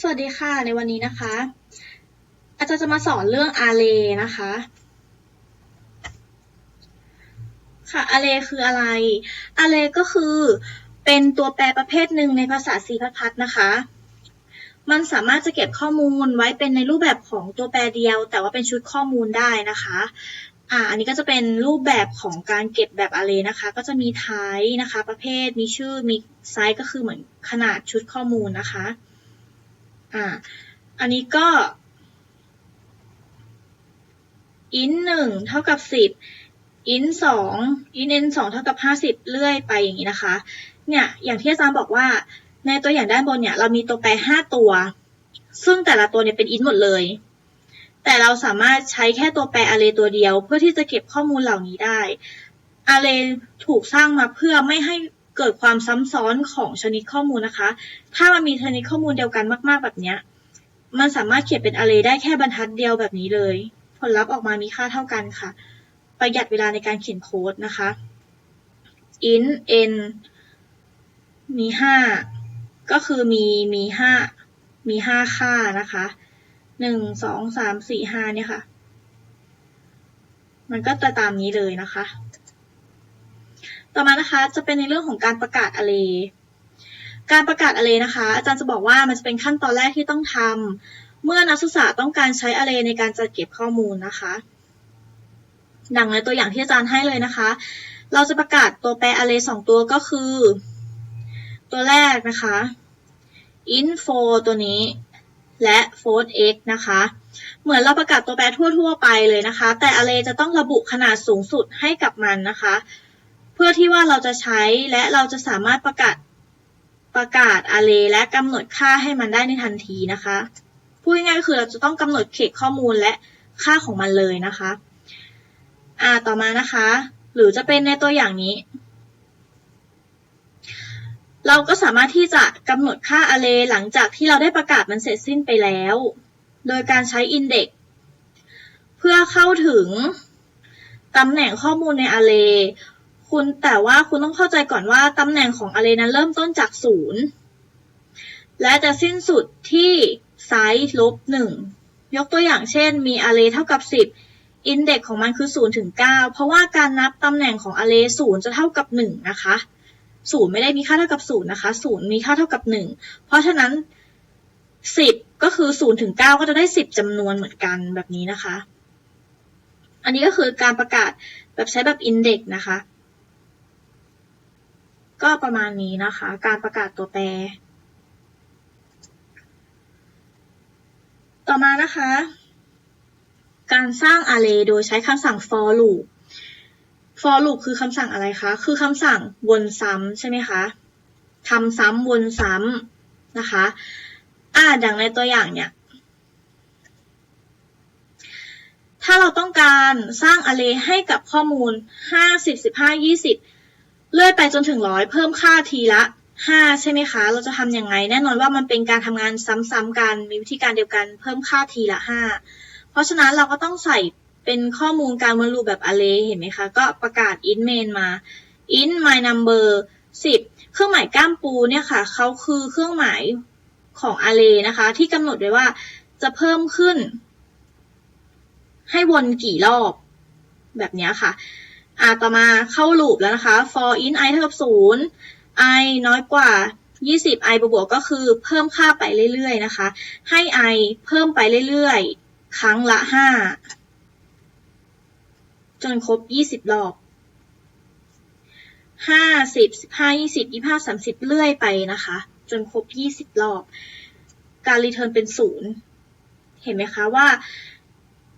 สวัสดีค่ะ ในวันนี้นะคะ อาจารย์จะมาสอนเรื่อง array นะคะ ค่ะ array คืออะไร array ก็คือเป็นตัวแปรประเภทหนึ่งในภาษา C++ นะคะ มันสามารถจะเก็บข้อมูลไว้เป็นในรูปแบบของตัวแปรเดียว แต่ว่าเป็นชุดข้อมูลได้นะคะอ่าอันนี้ก็จะเป็นรูปแบบของการเก็บแบบ array นะคะ ก็จะมี type นะคะ ประเภทมีชื่อมี size ก็คือเหมือนขนาดชุดข้อมูลนะคะ อ่า อันนี้ก็ int หนึ่งเท่ากับสิบ int สอง int n สองเท่ากับห้าสิบเรื่อยไปอย่างนี้นะคะ เนี่ย อย่างที่อาจารย์บอกว่า ในตัวอย่างด้านบนเนี่ย เรามีตัวแปรห้าตัว ซึ่งแต่ละตัวเนี่ยเป็น int หมดเลย แต่เราสามารถใช้แค่ตัวแปร array ตัวเดียว เพื่อที่จะเก็บข้อมูลเหล่านี้ได้ array ถูกสร้างมาเพื่อไม่ให้ เกิดความซ้ำซ้อนของชนิดข้อมูลนะคะ ถ้ามันมีชนิดข้อมูลเดียวกันมาก ๆ แบบเนี้ย มันสามารถเขียนเป็น array ได้แค่บรรทัดเดียวแบบนี้เลย ผลลัพธ์ออกมามีค่าเท่ากันค่ะ ประหยัดเวลาในการเขียนโค้ดนะคะ int n มีห้าก็คือมีมีห้ามีห้าค่านะคะหนึ่งสองสามสี่ห้าเนี่ยค่ะ มันก็จะตามนี้เลยนะคะ ต่อมานะคะจะเป็นในเรื่องของการประกาศ array การประกาศ array นะคะ อาจารย์จะบอกว่ามันจะเป็นขั้นตอนแรกที่ต้องทำเมื่อนักศึกษาต้องการใช้ array ในการจัดเก็บข้อมูลนะคะ ดังในตัวอย่างที่อาจารย์ให้เลยนะคะ เราจะประกาศตัวแปร array สองตัวก็คือ ตัวแรกนะคะ info ตัวนี้และ float x นะคะ เหมือนเราประกาศตัวแปรทั่ว ๆ ไปเลยนะคะ แต่ array จะต้องระบุขนาดสูงสุดให้กับมันนะคะ พื่อที่ว่าเราจะใช้และเราจะสามารถประกาศประกาศ array และกำหนดค่าให้มันได้ในทันทีนะคะพูดง่ายๆก็คือเราจะต้องกำหนดเขตข้อมูลและค่าของมันเลยนะคะอ่าต่อมานะคะ หรือจะเป็นในตัวอย่างนี้ เราก็สามารถที่จะกำหนดค่า array หลังจากที่เราได้ประกาศมันเสร็จสิ้นไปแล้ว โดยการใช้ index เพื่อเข้าถึงตำแหน่งข้อมูลใน array คุณแต่ว่าคุณต้องเข้าใจก่อนว่าตำแหน่งของ array นั้นเริ่มต้นจากศูนย์และจะสิ้นสุดที่ไซส์ลบหนึ่งยกตัวอย่างเช่น มี array เท่ากับ 10 index ของมันคือ0ถึง9เพราะว่าการนับตำแหน่งของ array 0จะเท่ากับ 1 นะคะ0ไม่ได้มีค่าเท่ากับ0นะคะ0มีค่าเท่ากับ 1 เพราะฉะนั้น 10 ก็คือ0ถึง9ก็จะได้ 10จำนวนเหมือนกันแบบนี้นะคะ อันนี้ก็คือการประกาศแบบใช้แบบ index นะคะ ก็ประมาณนี้นะคะ การประกาศตัวแปร ต่อมานะคะ การสร้าง array โดยใช้คำสั่ง for loop for loop คือคำสั่งอะไรคะ คือคำสั่งวนซ้ำใช่ไหมคะทำซ้ำวนซ้ำนะคะ อ่าดังในตัวอย่างเนี่ย ถ้าเราต้องการสร้าง array ให้กับข้อมูล 50 15 20 เลื่อยไปจนถึงร้อยเพิ่มค่าทีละ5ใช่ไหมคะ เราจะทำยังไง แน่นอนว่ามันเป็นการทำงานซ้ำๆกัน มีวิธีการเดียวกันเพิ่มค่าทีละ5เพราะฉะนั้นเราก็ต้องใส่เป็นข้อมูลการวนลูปแบบ array เห็นไหมคะ ก็ประกาศ int main มา int my number 10 เครื่องหมายก้ามปูเนี่ยค่ะ เขาคือเครื่องหมายของ array นะคะ ที่กำหนดไว้ว่าจะเพิ่มขึ้น ให้วนกี่รอบ แบบนี้ค่ะ อ่าต่อมาเข้าลูปแล้วนะคะ for int i เท่ากับ0 i น้อยกว่า 20 i บวกก็คือเพิ่มค่าไปเรื่อยๆนะคะ ให้ i เพิ่มไปเรื่อยๆ ครั้งละ 5 จนครบ 20 รอบ 50 15 20 25 30 เรื่อยไปนะคะ จนครบ 20 รอบ การรีเทิร์นเป็น 0 เห็นไหมคะว่า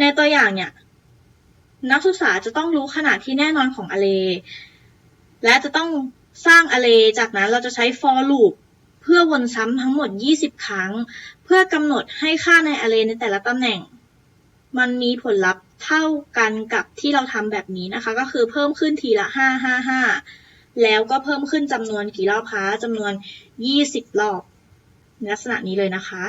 ในตัวอย่างเนี่ย นักศึกษาจะต้องรู้ขนาดที่แน่นอนของ array และจะต้องสร้าง array จากนั้นเราจะใช้ for loop เพื่อวนซ้ำทั้งหมด 20 ครั้ง เพื่อกำหนดให้ค่าใน array ในแต่ละตำแหน่ง มันมีผลลัพธ์เท่ากันกับที่เราทำแบบนี้นะคะ ก็คือเพิ่มขึ้นทีละ 5 5 5 แล้วก็เพิ่มขึ้นจำนวนกี่รอบคะจำนวน 20 รอบในลักษณะนี้เลยนะคะ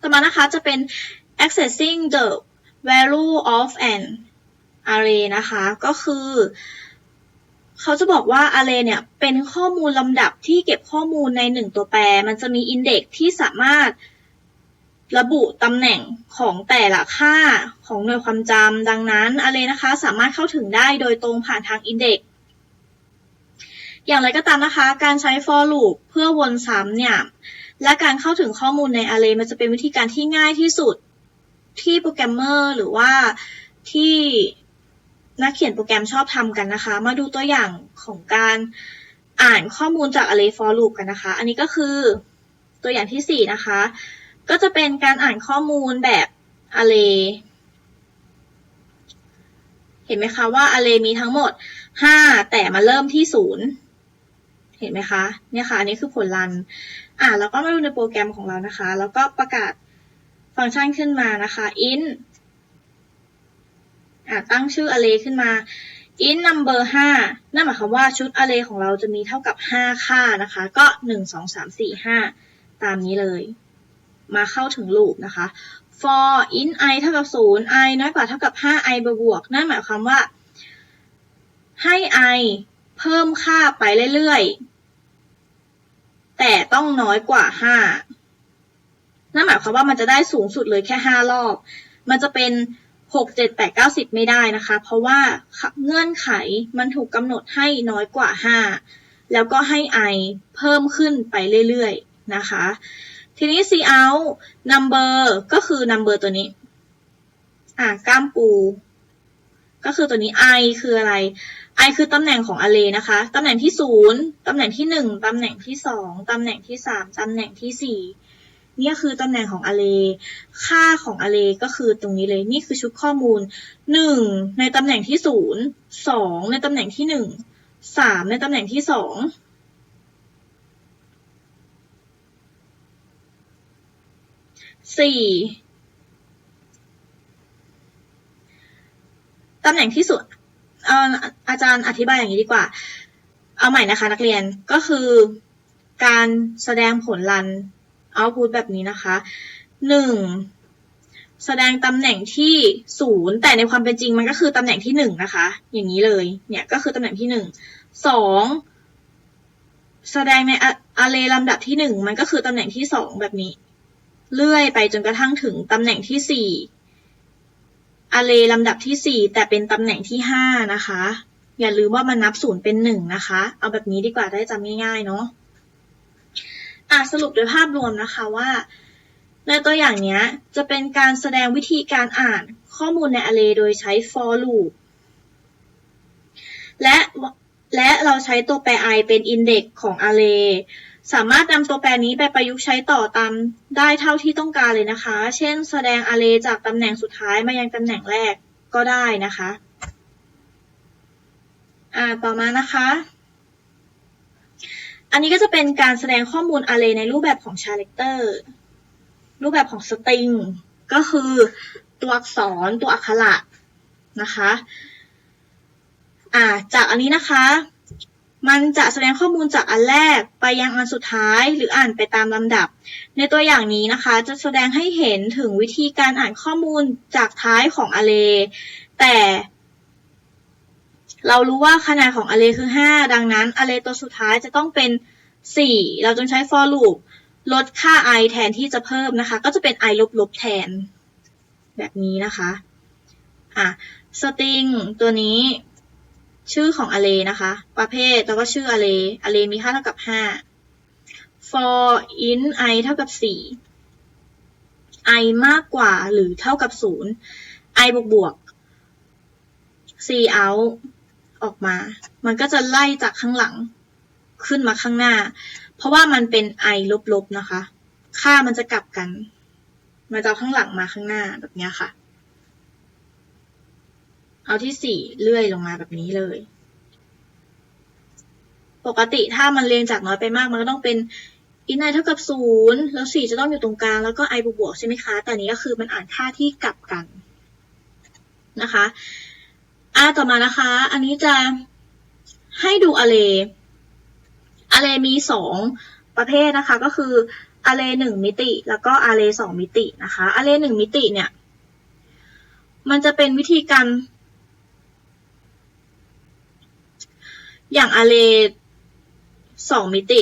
ต่อมานะคะจะเป็น accessing the value of an array นะคะ ก็คือเขาจะบอกว่า array เนี่ย เป็นข้อมูลลำดับที่เก็บข้อมูลในหนึ่งตัวแปร มันจะมีอินเด็กที่สามารถระบุตำแหน่งของแต่ละค่าของหน่วยความจำดังนั้น array นะคะ สามารถเข้าถึงได้โดยตรงผ่านทางอินเด็กอย่างไรก็ตามนะคะ การใช้ for loop เพื่อวนซ้ำเนี่ย และการเข้าถึงข้อมูลใน array มันจะเป็นวิธีการที่ง่ายที่สุดที่โปรแกรมเมอร์หรือว่าที่นักเขียนโปรแกรมชอบทำกันนะคะ มาดูตัวอย่างของการอ่านข้อมูลจาก array for loop กันนะคะ อันนี้ก็คือตัวอย่างที่ 4 นะคะ ก็จะเป็นการอ่านข้อมูลแบบ array เห็นไหมคะว่า array มีทั้งหมด 5 แต่มาเริ่มที่ 0 เห็นไหมคะ เนี่ยค่ะ อันนี้คือผลลัน อ่าแล้วก็มาดูในโปรแกรมของเรานะคะ แล้วก็ประกาศฟังก์ชันขึ้นมานะคะ int อ่าตั้งชื่อ array ขึ้นมา int number 5นั่นหมายความว่าชุด array ของเราจะมีเท่ากับ 5 ค่านะคะ ก็ 1 2 3 4 5 ตามนี้เลย มาเข้าถึง loop นะคะ for int i เท่ากับ 0 i น้อยกว่าเท่ากับ 5 i บวก นั่นหมายความว่าให้ i เพิ่มค่าไปเรื่อย แต่ต้องน้อยกว่า5นั่นหมายความว่ามันจะได้สูงสุดเลยแค่5รอบ มันจะเป็น6 7 8 9 10ไม่ได้นะคะ เพราะว่าเงื่อนไขมันถูกกำหนดให้น้อยกว่า5แล้วก็ให้ i เพิ่มขึ้นไปเรื่อยๆนะคะ ทีนี้ cout number ก็คือ number ตัวนี้ อะก้ามปู ก็คือตัวนี้ i คืออะไร i คือตำแหน่งของอะเลนะคะ ตำแหน่งที่ 0 ตำแหน่งที่ 1 ตำแหน่งที่ 2 ตำแหน่งที่ 3 ตำแหน่งที่4เนี่ยคือตำแหน่งของอะเล ค่าของอะเลก็คือตรงนี้เลย นี่คือชุดข้อมูล 1 ในตำแหน่งที่ 0 2 ในตำแหน่งที่ 1 3 ในตำแหน่งที่ 2 4ำแหน่งที่สุดอาจารย์อธิบายอย่างนี้ดีกว่า เอาใหม่นะคะ นักเรียนก็คือการแสดงผลลันเอาพูดแบบนี้นะคะหนึ่งแสดงตำแหน่งที่ศูนย์แต่ในความเป็นจริงมันก็คือตำแหน่งที่หนึ่งนะคะ อย่างนี้เลย เนี่ยก็คือตำแหน่งที่หนึ่งสองแสดงในอาร์เรย์ลำดับที่หนึ่งมันก็คือตำแหน่งที่สองแบบนี้ เลื่อยไปจนกระทั่งถึงตำแหน่งที่สี่ อาร์เรย์ลำดับที่สี่แต่เป็นตำแหน่งที่ห้านะคะ อย่าลืมว่ามันนับศูนย์เป็นหนึ่งนะคะ เอาแบบนี้ดีกว่าได้จำง่ายๆเนาะอะสรุปโดยภาพรวมนะคะว่า ในตัวอย่างนี้จะเป็นการแสดงวิธีการอ่านข้อมูลใน array โดยใช้ for loop และและเราใช้ตัวแปร i เป็น index ของ array สามารถนำตัวแปรนี้ไปประยุกต์ใช้ต่อตามได้เท่าที่ต้องการเลยนะคะ เช่น แสดง array จากตำแหน่งสุดท้ายมายังตำแหน่งแรกก็ได้นะคะ อ่า ต่อมานะคะ อันนี้ก็จะเป็นการแสดงข้อมูล array ในรูปแบบของ character รูปแบบของ string ก็คือตัวอักษร ตัวอักขระนะคะ อ่า จากอันนี้นะคะ มันจะแสดงข้อมูลจากอันแรกไปยังอันสุดท้ายหรืออ่านไปตามลำดับ ในตัวอย่างนี้นะคะ จะแสดงให้เห็นถึงวิธีการอ่านข้อมูลจากท้ายของ array แต่เรารู้ว่าขนาดของ array คือ 5 ดังนั้น array ตัวสุดท้ายจะต้องเป็น 4 เราจึงใช้ for loop ลดค่า i แทนที่จะเพิ่มนะคะ ก็จะเป็น i ลบๆแทน แบบนี้นะคะ อะ string ตัวนี้ ชื่อของ array นะคะ ประเภทแล้วก็ชื่อ array array มีค่าเท่ากับ 5 for int i เท่ากับ 4 i มากกว่าหรือเท่ากับ 0 i บวกบวก c out ออกมา มันก็จะไล่จากข้างหลังขึ้นมาข้างหน้า เพราะว่ามันเป็น i ลบๆนะคะ ค่ามันจะกลับกัน มันจะข้างหลังมาข้างหน้าแบบนี้ค่ะ เอาที่สี่เลื่อยลงมาแบบนี้เลย ปกติถ้ามันเรียงจากน้อยไปมากมันก็ต้องเป็นอินไอเท่ากับศูนย์แล้วสี่จะต้องอยู่ตรงกลางแล้วก็ไอบวกบวกใช่ไหมคะ แต่นี้ก็คือมันอ่านค่าที่กลับกันนะคะอ่าต่อมานะคะ อันนี้จะให้ดูอ r ร a y อ r รมีสองประเภทนะคะ ก็คืออ r ร a y หนึ่งมิติ แล้วก็อ r ร a y สองมิตินะคะอ r ร a y หนึ่งมิติเนี่ย มันจะเป็นวิธีการ อย่าง array สองมิติ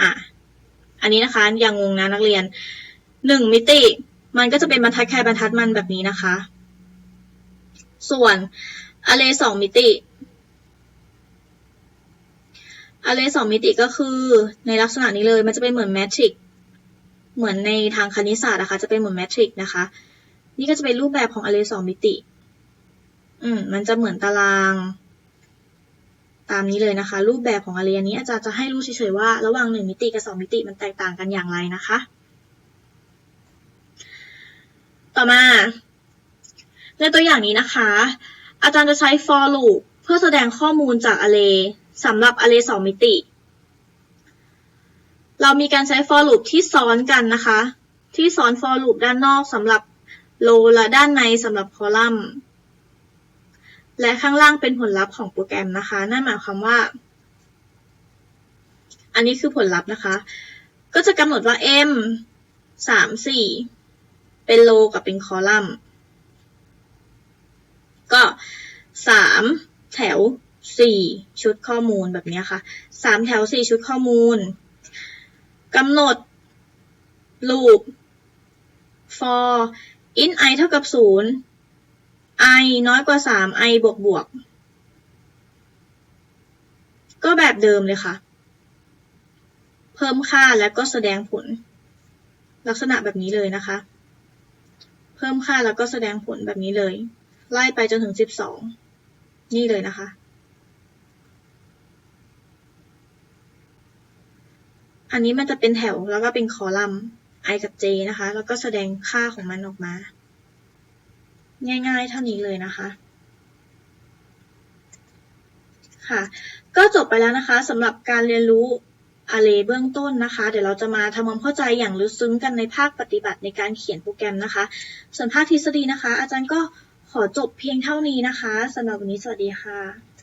อะ อันนี้นะคะ อย่างงงนะนักเรียนหนึ่งมิติ มันก็จะเป็นบรรทัดใครบรรทัดมันแบบนี้นะคะ ส่วน array สองมิติ array สองมิติก็คือในลักษณะนี้เลย มันจะเป็นเหมือนแมทริกเหมือนในทางคณิตศาสตร์นะคะ จะเป็นเหมือนแมทริกนะคะ นี่ก็จะเป็นรูปแบบของ array สองมิติ อืม มันจะเหมือนตาราง ตามนี้เลยนะคะ รูปแบบของ array อันนี้อาจารย์จะให้รู้เฉยๆว่าระหว่างหนึ่งมิติกับสองมิติมันแตกต่างกันอย่างไรนะคะ ต่อมา ในตัวอย่างนี้นะคะ อาจารย์จะใช้ for loop เพื่อแสดงข้อมูลจาก array สำหรับ array สองมิติ เรามีการใช้ for loop ที่ซ้อนกันนะคะ ที่ซ้อน for loop ด้านนอกสำหรับ row และด้านในสำหรับ column และข้างล่างเป็นผลลัพธ์ของโปรแกรมนะคะ นั่นหมายความว่า อันนี้คือผลลัพธ์นะคะ ก็จะกำหนดว่า m สามสี่เป็นโลกับเป็นคอลัมน์ ก็สามแถวสี่ชุดข้อมูลแบบนี้ค่ะสามแถวสี่ชุดข้อมูลกำหนด loop for in i เท่ากับศูนย์ i น้อยกว่าสาม i บวกบวก ก็แบบเดิมเลยค่ะ เพิ่มค่าแล้วก็แสดงผล ลักษณะแบบนี้เลยนะคะ เพิ่มค่าแล้วก็แสดงผลแบบนี้เลย ไล่ไปจนถึงสิบสอง นี่เลยนะคะ อันนี้มันจะเป็นแถวแล้วก็เป็นคอลัมน์ i กับ j นะคะ แล้วก็แสดงค่าของมันออกมา ง่ายๆ เท่านี้เลยนะคะ ค่ะ ก็จบไปแล้วนะคะสำหรับการเรียนรู้ array เบื้องต้นนะคะ เดี๋ยวเราจะมาทำความเข้าใจอย่างลึกซึ้งกันในภาคปฏิบัติในการเขียนโปรแกรมนะคะ ส่วนภาคทฤษฎีนะคะ อาจารย์ก็ขอจบเพียงเท่านี้นะคะสำหรับวันนี้สวัสดีค่ะ